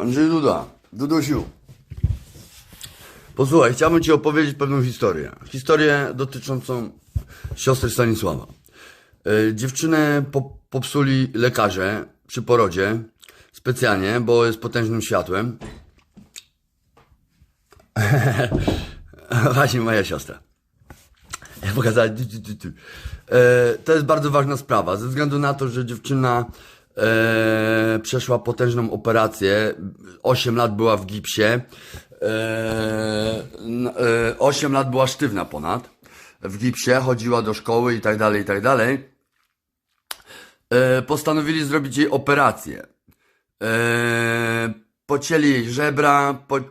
Andrzej Duda, Dudusiu. Posłuchaj, chciałbym Ci opowiedzieć pewną historię. Historię dotyczącą siostry Stanisława. E, Dziewczynę po, popsuli lekarze przy porodzie specjalnie, bo jest potężnym światłem. Właśnie moja siostra. Ja pokazałem. E, To jest bardzo ważna sprawa, ze względu na to, że dziewczyna e, przeszła potężną operację. 8 lat była w gipsie. E, n- e, 8 lat była sztywna ponad. W gipsie, chodziła do szkoły i tak dalej, i tak dalej. E, postanowili zrobić jej operację. E, pocięli jej żebra, po, e,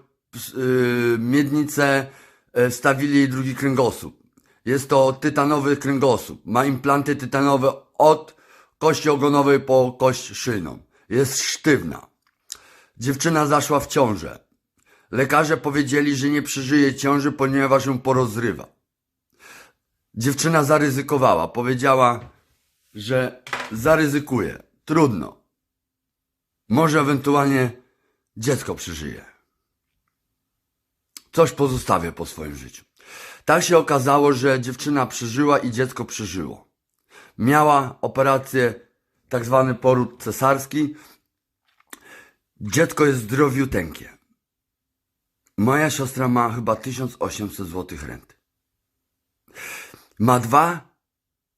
miednicę, e, stawili jej drugi kręgosłup. Jest to tytanowy kręgosłup. Ma implanty tytanowe od kości ogonowej po kość szyjną. Jest sztywna. Dziewczyna zaszła w ciążę. Lekarze powiedzieli, że nie przeżyje ciąży, ponieważ ją porozrywa. Dziewczyna zaryzykowała. Powiedziała, że zaryzykuje. Trudno. Może ewentualnie dziecko przeżyje. Coś pozostawię po swoim życiu. Tak się okazało, że dziewczyna przeżyła i dziecko przeżyło. Miała operację, tak zwany poród cesarski. Dziecko jest zdrowiuteńkie. Moja siostra ma chyba 1800 zł renty. Ma dwa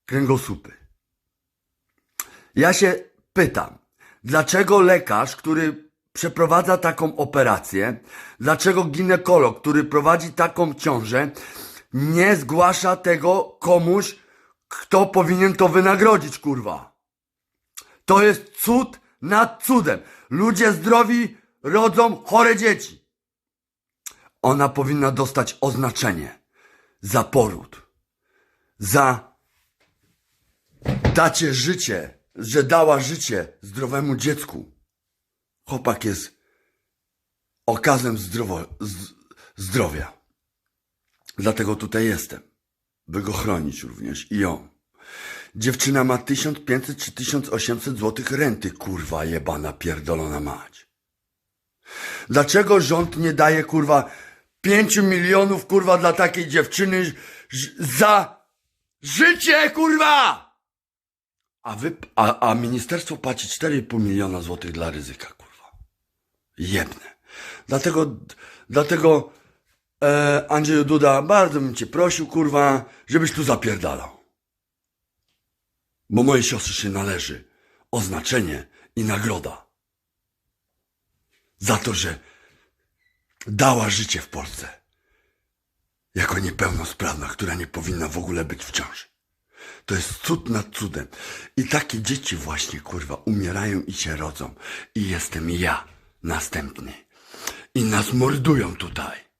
kręgosłupy. Ja się pytam, dlaczego lekarz, który przeprowadza taką operację, dlaczego ginekolog, który prowadzi taką ciążę, nie zgłasza tego komuś, kto powinien to wynagrodzić, kurwa. To jest cud nad cudem. Ludzie zdrowi rodzą chore dzieci. Ona powinna dostać oznaczenie za poród, za dacie życie, że dała życie zdrowemu dziecku. Chłopak jest okazem zdrowo, z, zdrowia. Dlatego tutaj jestem, by go chronić również i ją. Dziewczyna ma 1500 czy 1800 złotych renty, kurwa jebana pierdolona mać. Dlaczego rząd nie daje, kurwa, 5 milionów, kurwa, dla takiej dziewczyny za życie, kurwa! A wy, a, a ministerstwo płaci 4,5 miliona złotych dla ryzyka, kurwa. Jebne. Dlatego, dlatego, e, Andrzeju Duda, bardzo bym cię prosił, kurwa, żebyś tu zapierdalał. Bo mojej siostrze się należy oznaczenie i nagroda. Za to, że dała życie w Polsce. Jako niepełnosprawna, która nie powinna w ogóle być w ciąży. To jest cud nad cudem. I takie dzieci właśnie, kurwa, umierają i się rodzą. I jestem ja następny. I nas mordują tutaj.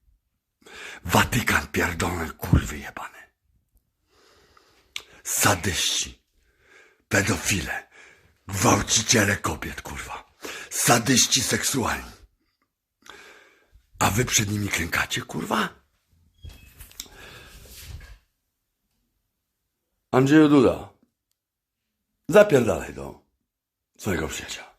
Watykan pierdolone, kurwy jebane. Sadyści. Pedofile. Gwałciciele kobiet, kurwa. Sadyści seksualni. A wy przed nimi klękacie, kurwa? Andrzeju Duda, zapierdalaj do swojego przyjaciela.